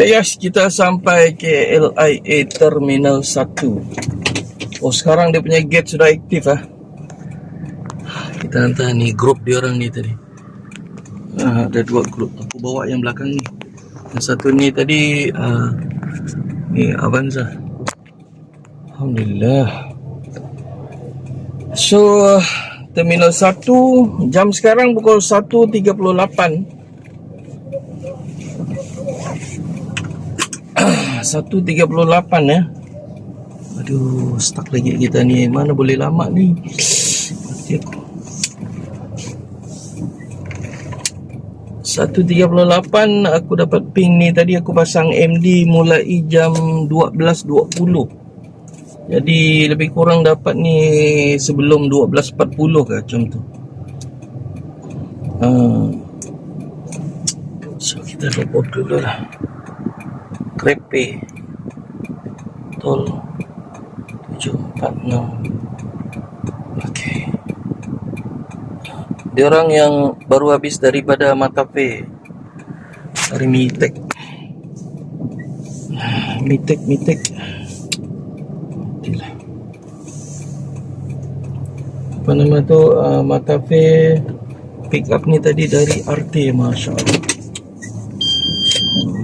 Yes, kita sampai ke LIA Terminal 1. Oh, sekarang dia punya gate sudah aktif ah. Kita hantar ni grup dia orang ni tadi. Ah, ada dua grup. Aku bawa yang belakang ni. Yang satu ni tadi ah, ni Avanza. Alhamdulillah. So, Terminal 1 jam sekarang pukul 1.38. 1.38 ya. Aduh stuck lagi kita ni. Mana boleh lama ni? Mati aku 1.38 aku dapat ping ni. Tadi aku pasang MD mulai jam 12.20 Jadi lebih kurang dapat ni sebelum 12.40 ke macam tu. Uh, So kita off dulu lah Krepe Tol 746 Okey. Dia orang yang baru habis daripada Matape Dari Mitek. Mitek Mitek. Matilah Apa nama tu? Uh, Matape Pick up ni tadi dari RT Masya Allah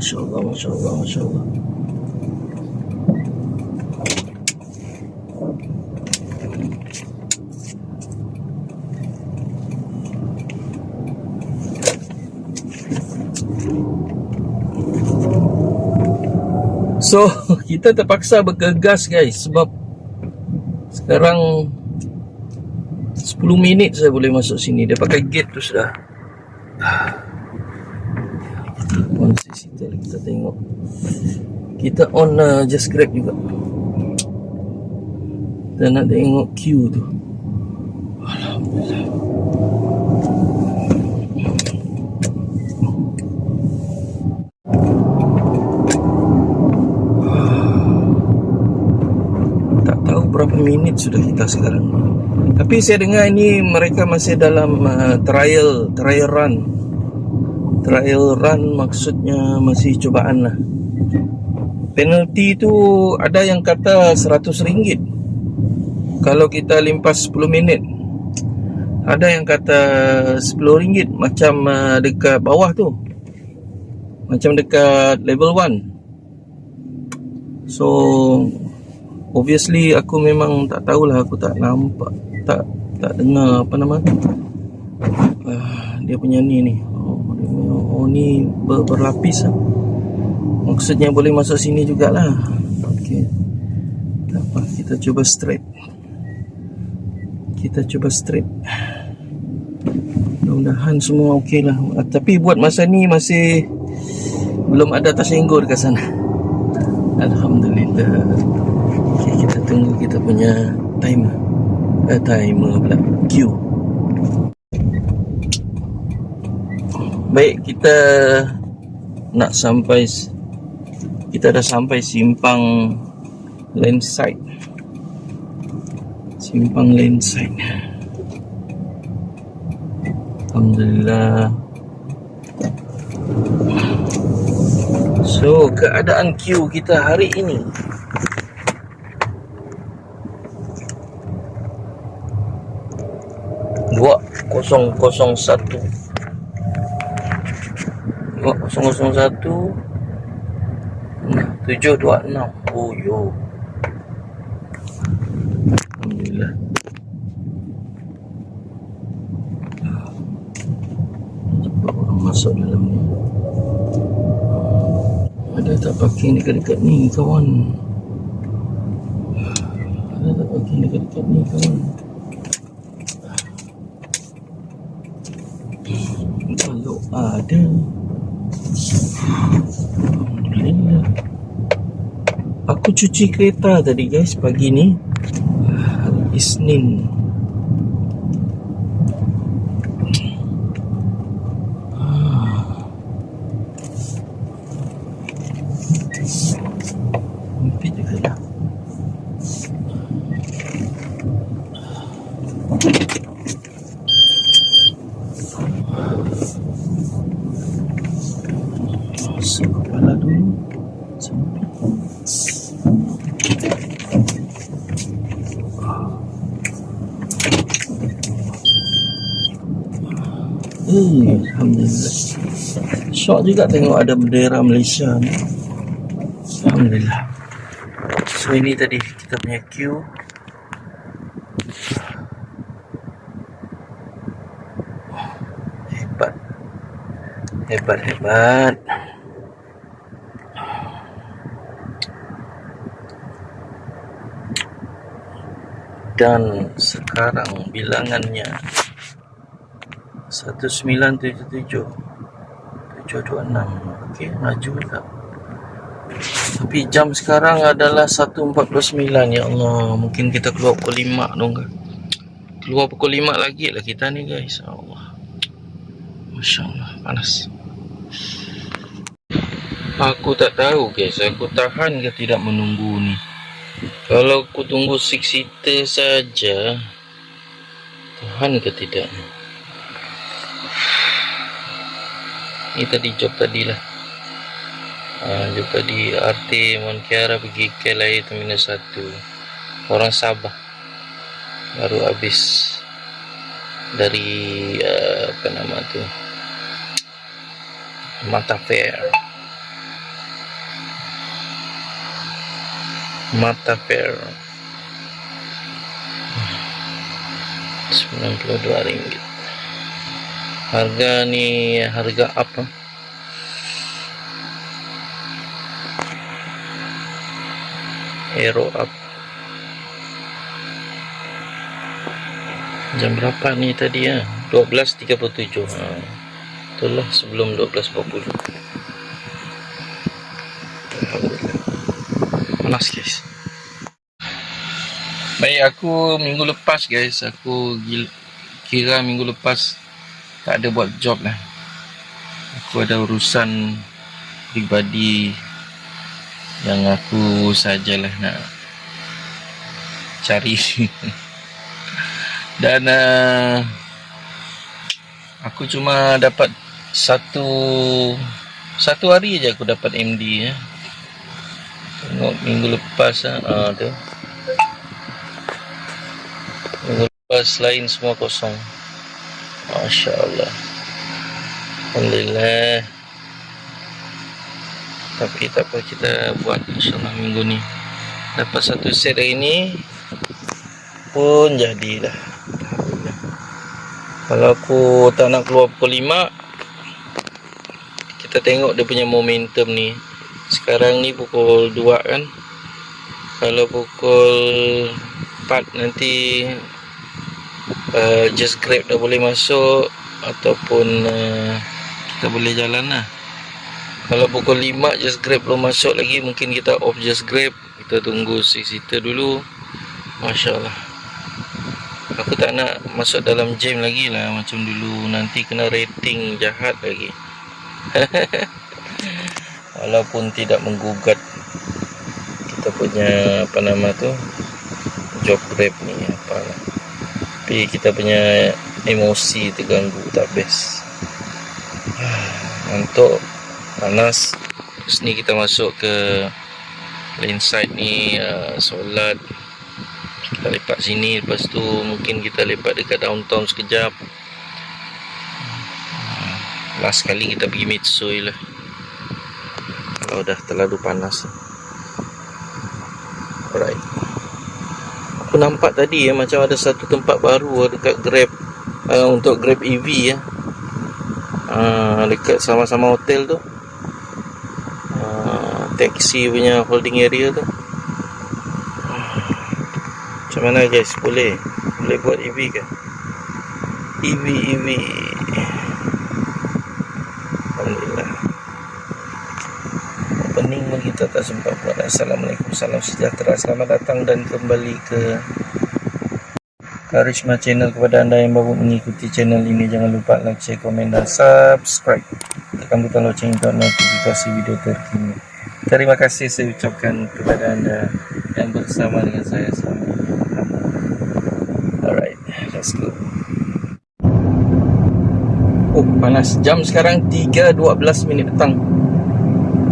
Masya Allah, Masya Allah, Masya Allah. So, kita terpaksa bergegas guys sebab sekarang 10 minit saya boleh masuk sini. Dia pakai gate tu sudah. On CCTV kita tengok. Kita on uh, just grab juga. Kita nak tengok queue tu. Alhamdulillah. Tak tahu berapa minit sudah kita sekarang. Tapi saya dengar ini mereka masih dalam uh, trial trial run trial run maksudnya masih cubaan lah. Penalty tu ada yang kata 100 ringgit. Kalau kita limpas 10 minit ada yang kata 10 ringgit macam uh, dekat bawah tu. Macam dekat level 1 so obviously aku memang tak tahulah aku tak nampak tak tak dengar apa nama. Uh, dia punya ni ni Ni ber, berlapis lah. Maksudnya boleh masuk sini jugalah. Okey. Tak apa, kita cuba straight. Kita cuba straight. Mudah-mudahan semua okey lah. Ah, Tapi buat masa ni masih belum ada tersinggur ke sana. Alhamdulillah. Okey, kita tunggu kita punya timer. Eh, timer pula. Queue. Baik, kita nak sampai kita dah sampai simpang landside. Simpang landside. Alhamdulillah. So, keadaan queue kita hari ini. Dua kosong kosong satu. 001 726 Oh yo. Alhamdulillah. Cepat orang masuk dalam ni. Ada tak parking dekat-dekat ni kawan? Ada tak parking dekat-dekat ni kawan? Kalau ada Alhamdulillah Aku cuci kereta tadi guys Pagi ni Isnin Mimpi juga dah Masuk kepala dulu Eh, Alhamdulillah. Syok juga tengok ada bendera Malaysia ni. Alhamdulillah. So ini tadi kita punya queue. Hebat. Hebat, hebat. Dan sekarang bilangannya 1977 726 Okey, maju tak? Tapi jam sekarang adalah 1.49 Ya Allah, mungkin kita keluar pukul 5 dong kan Keluar pukul 5 lagi lah kita ni guys. Ya Allah. Masya Allah, panas. Aku tak tahu guys, aku tahan ke tidak menunggu ni? Kalau aku tunggu 6 seater saja Tahan ke tidak ni Ini tadi job tadi lah. Ha, Job tadi RT Mon Kiara pergi KLIA Terminal 1 Orang Sabah. Baru habis Dari uh, Apa nama tu? Mata Fair Mata Fair RM92 ringgit harga ni harga apa? Hero up. Jam berapa ni tadi ya? 12.37 ha. itulah sebelum 12.40 Alhamdulillah panas guys. Baik aku minggu lepas guys. Aku kira minggu lepas tak ada buat job lah. Aku ada urusan pribadi yang aku sajalah nak cari. Dan uh, aku cuma dapat satu satu hari aja aku dapat MD ya tengok minggu lepas ah uh, tu. Minggu lepas lain semua kosong Masya Allah. Alhamdulillah. Tapi tak apa kita buat InsyaAllah minggu ni. Dapat satu set hari ni Pun jadilah. Kalau aku tak nak keluar pukul 5 Kita tengok dia punya momentum ni. Sekarang ni pukul 2 kan. Kalau pukul 4 nanti uh, just grab dah boleh masuk ataupun uh, kita boleh jalan lah. kalau pukul 5 just grab belum masuk lagi mungkin kita off just grab. Kita tunggu 6 seater dulu. Masya Allah. Aku tak nak masuk dalam jam lagi lah. Macam dulu nanti kena rating jahat lagi. Walaupun tidak menggugat kita punya apa nama tu job grab ni apalah tapi kita punya emosi terganggu tak best untuk panas terus ni kita masuk ke lane side ni uh, solat. Kita lepak sini lepas tu mungkin kita lepak dekat downtown sekejap. Uh, last kali kita pergi Mitsui lah. Kalau dah terlalu panas. Alright aku nampak tadi ya macam ada satu tempat baru dekat Grab uh, untuk Grab EV ya. Uh, dekat sama-sama hotel tu. Uh, taxi punya holding area tu. Macam mana guys? Boleh? Boleh buat EV ke? EV EV. Alhamdulillah. Opening buat. Assalamualaikum. Salam sejahtera. Selamat datang dan kembali ke Karisma Channel. Kepada anda yang baru mengikuti channel ini jangan lupa like, share, komen dan subscribe. Tekan butang loceng untuk notifikasi video terkini. Terima kasih saya ucapkan kepada anda yang bersama dengan saya selama alright let's go. Oh panas. Jam sekarang 3.12 minit petang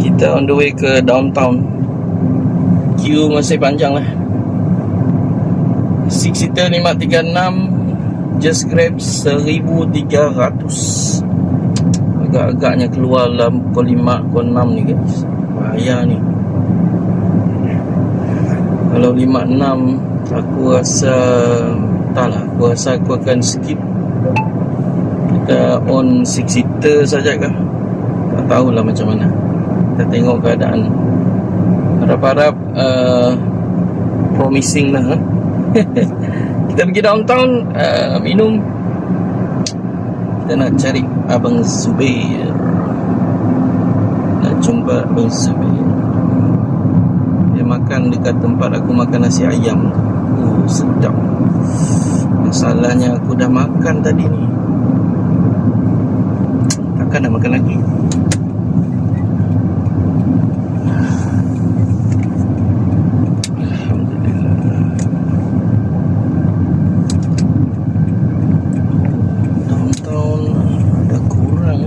Kita on the way ke downtown. Queue masih panjang lah. Six seater 536 Just Grab 1300 Agak-agaknya keluar dalam pukul 5 pukul 6 ni guys. Bahaya ni. Kalau 56 Aku rasa Tak lah. Aku rasa aku akan skip. Kita on 6 seater saja kah? Tak tahulah macam mana Kita tengok keadaan. Harap-harap uh, Promising lah huh? Kita pergi downtown uh, Minum. Kita nak cari Abang Zubair Nak jumpa Abang Zubair Dia makan dekat tempat aku makan nasi ayam. Oh sedap. Masalahnya aku dah makan tadi ni. Takkan nak makan lagi downtown ada kurang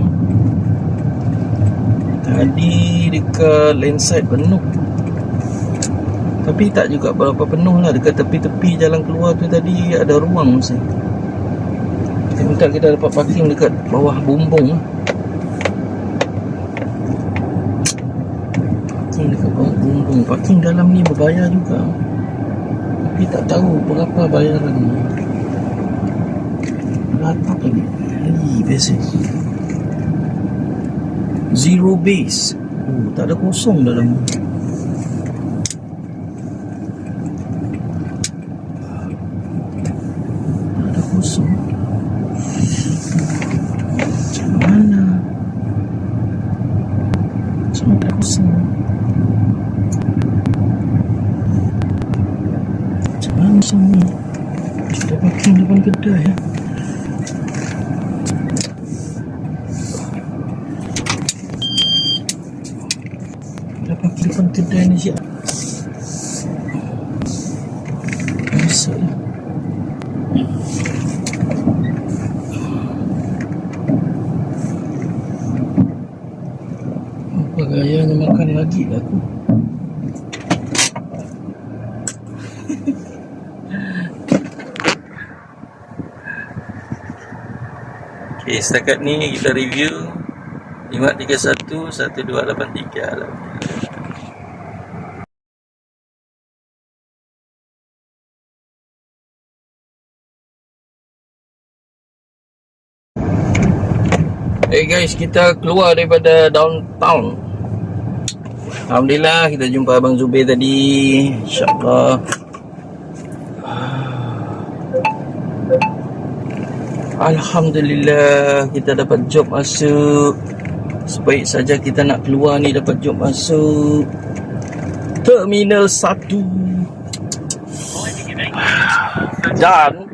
tadi dekat landside penuh. Tapi tak juga berapa penuh lah. Dekat tepi-tepi jalan keluar tu tadi ada ruang mesti. Kita minta kita dapat parking dekat bawah bumbung. Parking dekat bawah bumbung. Parking dalam ni berbayar juga. Tapi tak tahu berapa bayaran. Rata lagi? Hei biasa Zero base Oh tak ada kosong dalam ni Tak ada kosong Macam mana Macam mana kosong Macam mana kosong ni Kita parking depan kedai ya Dah pakai depan kedai ni siap Masuk lah Apa gayanya makan lagi lah aku Okay, setakat ni kita review 531 1283 lah. Hey guys, kita keluar daripada downtown. Alhamdulillah kita jumpa Abang Zubir tadi. InsyaAllah. Alhamdulillah kita dapat job masuk. Sebaik saja kita nak keluar ni dapat job masuk. Terminal 1. Dan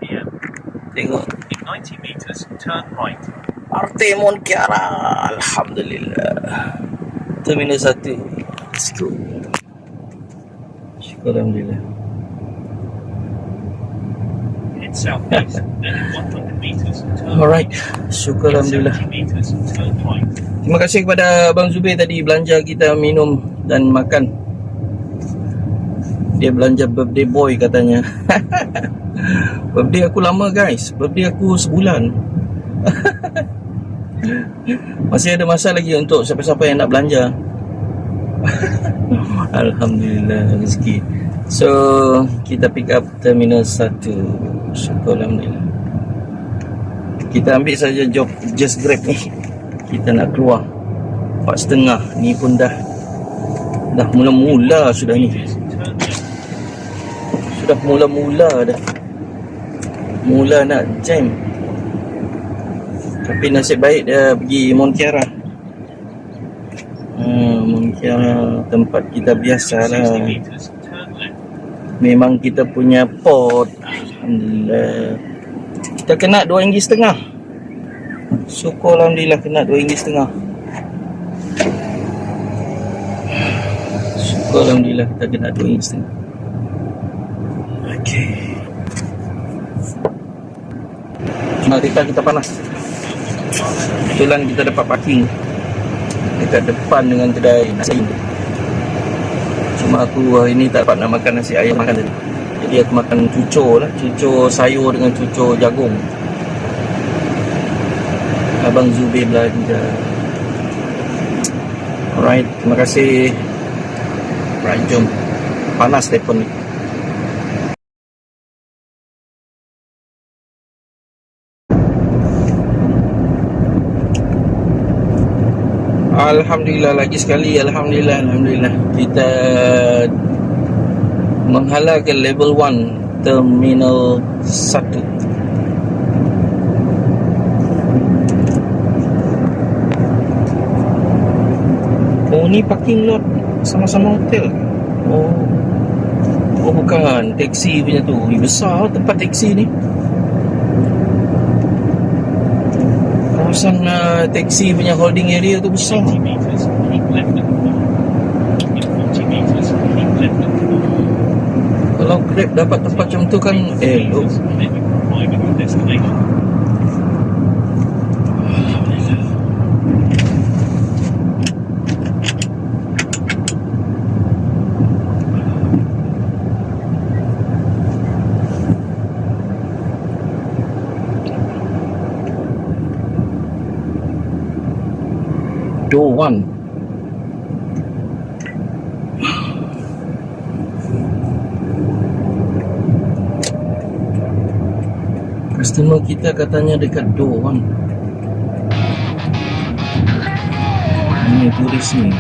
tengok In 90 meters, turn right. Artemon Kiara Alhamdulillah Terminal 1 Go Syukur Alhamdulillah Head southeast, then 100 meters, turn. Alright. Syukur. Alhamdulillah. 70 meters, turn right. Terima kasih kepada Abang Zubir tadi Belanja kita minum dan makan. Dia belanja birthday boy katanya. Birthday aku lama guys. Birthday aku sebulan. Masih ada masa lagi untuk siapa-siapa yang nak belanja Alhamdulillah rezeki. So kita pick up terminal 1 Syukur Alhamdulillah. Kita ambil saja job Just Grab ni. Kita nak keluar. 4.30 Ni pun dah Dah mula-mula sudah ni. Sudah mula-mula dah. Mula nak jam. Tapi nasib baik dia pergi Montiara Montiara tempat kita biasa lah. 60 meters, turn left. Memang kita punya port Alhamdulillah. Kita kena RM2.5 Syukur Alhamdulillah kena RM2.5 Syukur Alhamdulillah kita kena RM2.5 Okay Nah, kita kita panas. Kebetulan kita dapat parking dekat depan dengan kedai nasi ayam. Cuma aku hari ni tak dapat nak makan nasi ayam makan tadi. Jadi aku makan cucur lah, cucur sayur dengan cucur jagung. Abang Zubir belanja. Alright, terima kasih. Alright, jom. Panas telefon ni. Alhamdulillah lagi sekali Alhamdulillah Alhamdulillah. Kita Menghalalkan level 1 Terminal 1 Oh ni parking lot Sama-sama hotel? Oh. Oh bukan. Taksi punya tu. Besar tempat taksi ni Kawasan uh, taksi punya holding area tu besar 80 metres, keep left at the corner. In 40 metres, keep left at the corner. Kalau Grab dapat tempat macam tu kan Eh elok Meters, Door one Customer kita katanya dekat door one Ini turis ni.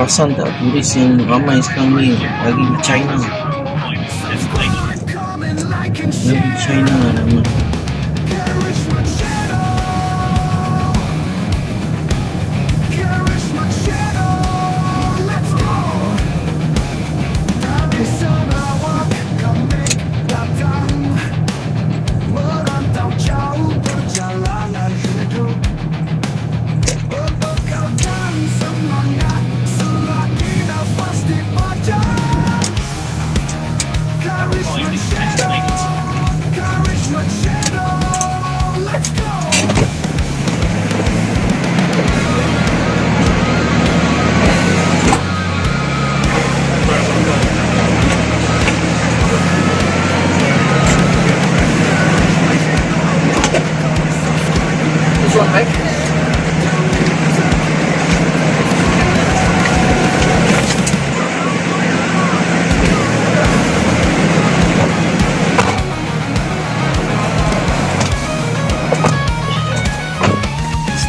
Perasan tak turis yang ramai sekarang ni? Di China. Di China nama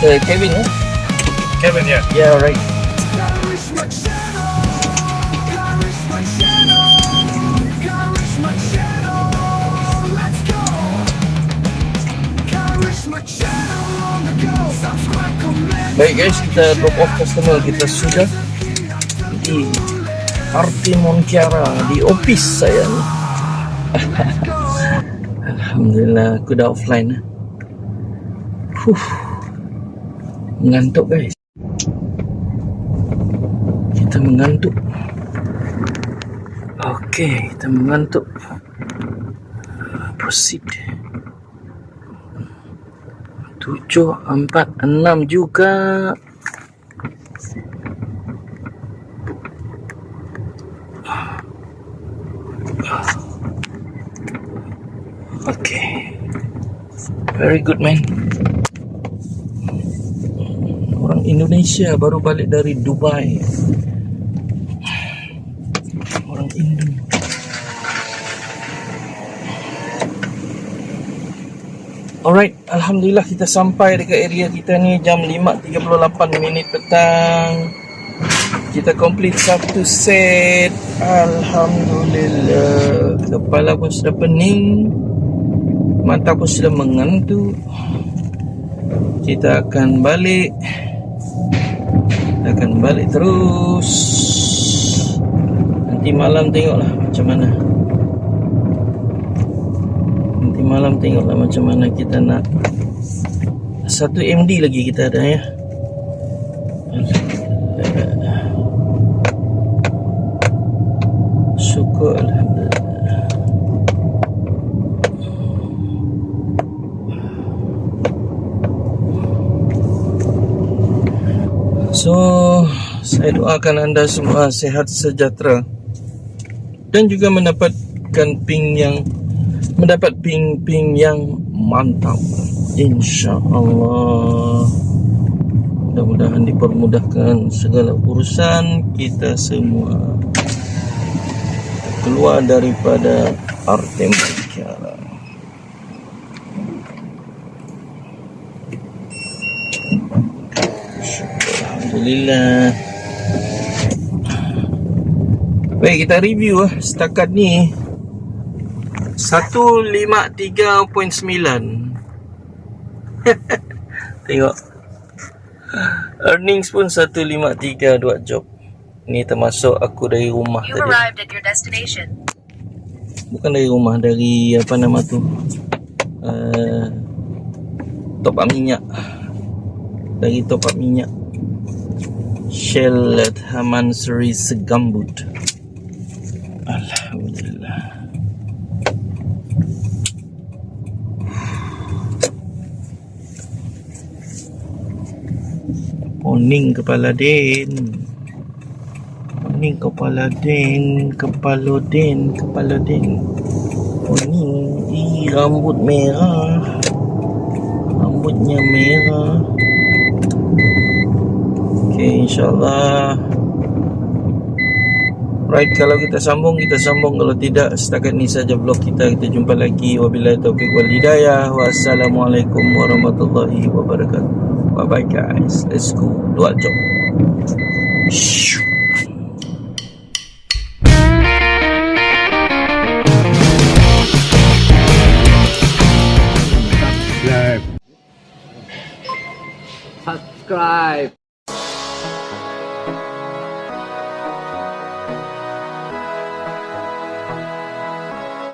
The Kevin, eh? Kevin, yeah. Yeah, right. Baik guys, kita drop off customer kita sudah di Arti Montiara di office saya ni. Alhamdulillah aku dah offline. Huh. Mengantuk guys. Kita mengantuk. Okey, kita mengantuk. Proceed. Tujuh, empat, enam juga. Okay. Very good man. Indonesia baru balik dari Dubai. Orang Indo. Alright, Alhamdulillah kita sampai dekat area kita ni jam 5.38 minit petang. Kita complete satu set. Alhamdulillah. Kepala pun sudah pening. Mata pun sudah mengantuk. Kita akan balik. Akan balik terus. Nanti malam tengoklah macam mana. Nanti malam tengoklah macam mana kita nak. Satu MD lagi kita ada ya. Syukur Alhamdulillah. So, saya doakan anda semua sehat sejahtera dan juga mendapatkan ping yang mendapat ping-ping yang mantap. Insya-Allah. Mudah-mudahan dipermudahkan segala urusan kita semua. Keluar daripada arti mereka. Alhamdulillah. Baik, kita review lah setakat ni 153.9 Tengok Earnings pun 153 dua job Ni termasuk aku dari rumah You've tadi. Bukan dari rumah Dari apa nama tu uh, Top up minyak Dari top up minyak Shell at Haman Seri Segambut Poning kepala din Poning kepala din Kepala din Kepala din Poning Ih rambut merah Rambutnya merah Okay insyaAllah Right, kalau kita sambung, kita sambung. Kalau tidak, setakat ni saja vlog kita. Kita jumpa lagi. Wabillahi taufiq wal hidayah. Wassalamualaikum warahmatullahi wabarakatuh. Bye-bye guys. Let's go. Dua jom. Shoo. subscribe